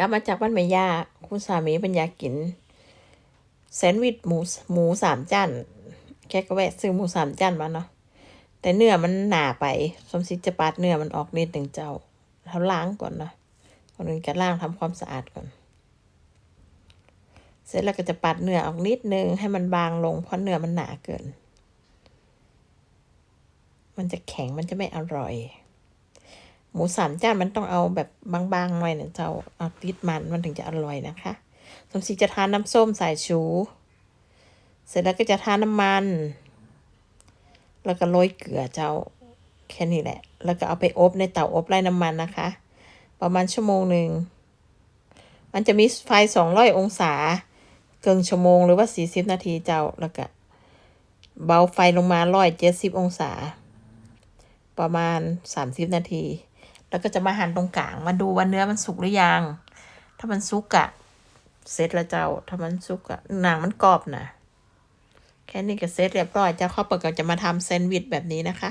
กลับมาจากบ้านแม่ย่าคุณสามีเป็นยากินแซนด์วิชหมูหมูสามจานแค่ก็แวะซื้อหมูสามจานมาเนาะแต่เนื้อมันหนาไปสมศรีจะปาดเนื้อมันออกนิดหนึ่งเจ้าเขาล้างก่อนนะก่อนอื่นจะล้างทำความสะอาดก่อน เสร็จแล้วก็จะปัดเนื้อออกนิดนึงให้มันบางลงเพราะเนื้อมันหนาเกิน มันจะแข็งมันจะไม่อร่อย มูสามจานมันต้องเอาแบบบางๆหน่อยนะเจ้าเอาติดมันมันถึงจะอร่อยนะคะสมศรีจะทานน้ำส้มสายชู เสร็จแล้วก็จะทานน้ำมัน แล้วก็โรยเกลือเจ้าแค่นี้แหละ แล้วก็เอาไปอบในเตาอบไร้น้ำมันนะคะ ประมาณชั่วโมงหนึ่ง มันจะมีไฟสองร้อยองศาเกินชั่วโมงหรือว่าสี่สิบนาทีเจ้า แล้วก็เบาไฟลงมาร้อยเจ็ดสิบองศา ประมาณสามสิบนาที แล้วก็จะมาหั่นตรงกลาง มาดูว่าเนื้อมันสุกหรือยัง ถ้ามันสุกอะเสร็จแล้วเจ้า ถ้ามันสุกอะหนังมันกรอบนะแค่นี้ก็เสร็จเรียบร้อยเจ้าข้าวเปลือกก็จะมาทำแซนด์วิชแบบนี้นะคะ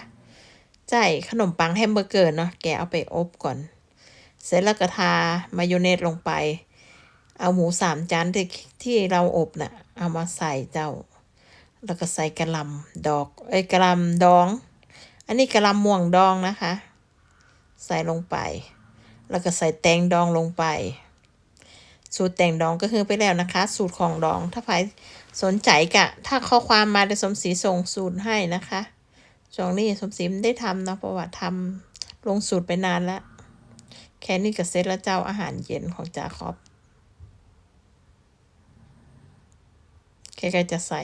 ใช่ขนมปังแฮมเบอร์เกอร์เนาะแกเอาไปอบก่อน เสร็จแล้วก็ทามายองเนสลงไป เอาหมูสามจานที่ที่เราอบน่ะ เอามาใส่เจ้า แล้วก็ใส่กระลำดอก เอ้ยกระลำดอง อันนี้กระลำม่วงดองนะคะ ใส่ลงไป แล้วก็ใส่แตงดองลงไป สูตรแตงดองก็คือไปแล้วนะคะ สูตรของดอง ถ้าใครสนใจกะ ถ้าข้อความมาเดี๋ยวสมศรีส่งสูตรให้นะคะช่วงนี้สมศรีได้ทำนะเพราะว่าทำลงสูตรไปนานแล้ว แค่นี้ก็เสร็จแล้วเจ้าอาหารเย็นของจาคอบแกก็จะใส่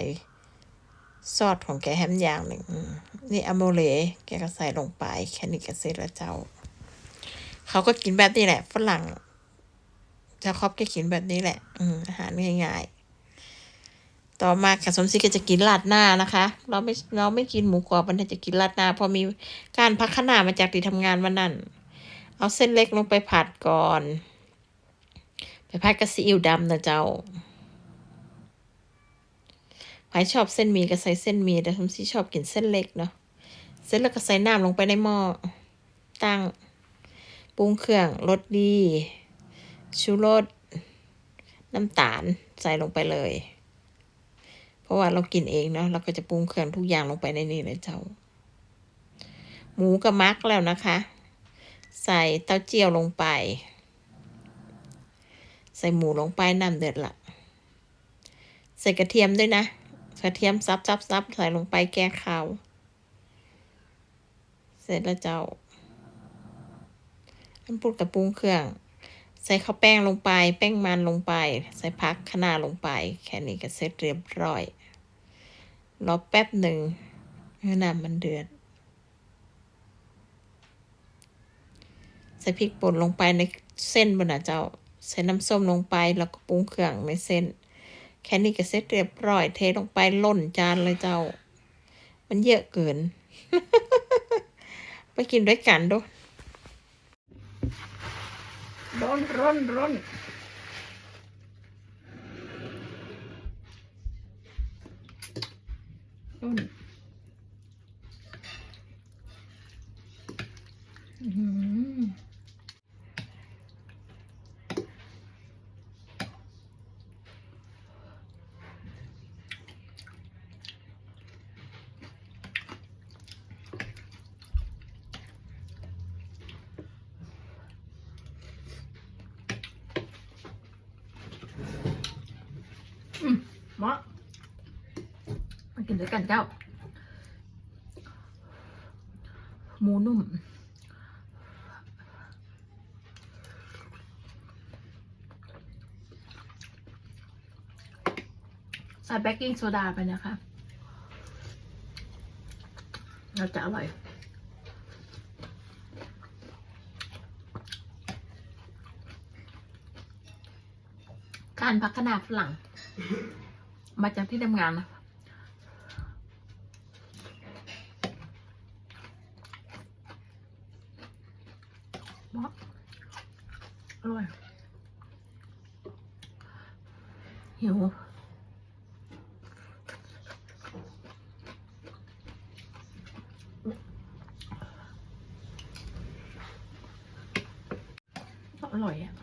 ซอสของแกแฮมอย่างหนึ่ง นี่อโมเลแกก็ใส่ลงไป แค่นี้ก็เสร็จแล้วเจ้า เขาก็กินแบบนี้แหละฝรั่งจาครอบแกกินแบบนี้แหละ อืมอาหารง่ายๆ ต่อมาค่ะสมศรีก็จะกินราดหน้านะคะ เราไม่เราไม่กินหมูกรอบมันจะกินราดหน้าพอมีการพักขนามาจากที่ทำงานวันนั้น เอาเส้นเล็กลงไปผัดก่อน ไปผัดกับซีอิ๊วดำนะเจ้าใครชอบเส้นหมี่ก็ใส่เส้นหมี่แต่ผมสิชอบกินเส้นเล็กเนาะเสร็จแล้วก็ใส่น้ำลงไปในหม้อตั้ง ปรุงเครื่องรสดี ชูรส น้ำตาลใส่ลงไปเลย เพราะว่าเรากินเองเนาะเราก็จะปรุงเครื่องทุกอย่างลงไปในนี้เลยเจ้า หมูก็มักแล้วนะคะ ใส่เต้าเจี้ยวลงไป ใส่หมูลงไปน้ำเดือดละใส่กระเทียมด้วยนะกระเทียมซับซับซับใส่ลงไปแก้ขาว เสร็จแล้วเจ้า อันปุดกับปรุงเครื่อง ใส่ข้าวแป้งลงไป แป้งมันลงไป ใส่ผักคะน้าลงไป แค่นี้ก็เสร็จเรียบร้อย รอแป๊บหนึ่งให้น้ำมันเดือด ใส่พริกป่นลงไปในเส้นบนน่ะเจ้า ใส่น้ำส้มลงไปแล้วก็ปรุงเครื่องในเส้น แค่นี้ก็เสร็จเรียบร้อย เทลงไปล่นจานเลยเจ้า มันเยอะเกิน ไปกินด้วยกันดูร้อ นร้อนร้อนร้อนอื้อหือ มามากินด้วยกันเจ้า หมูนุ่ม ใส่เบกกิ้งโซดาไปนะคะ เราจะอร่อยการพัฒนาฝรั่ง 390 ngàn này. Đó. Rồi. Hiểu không? Lỗi ạ.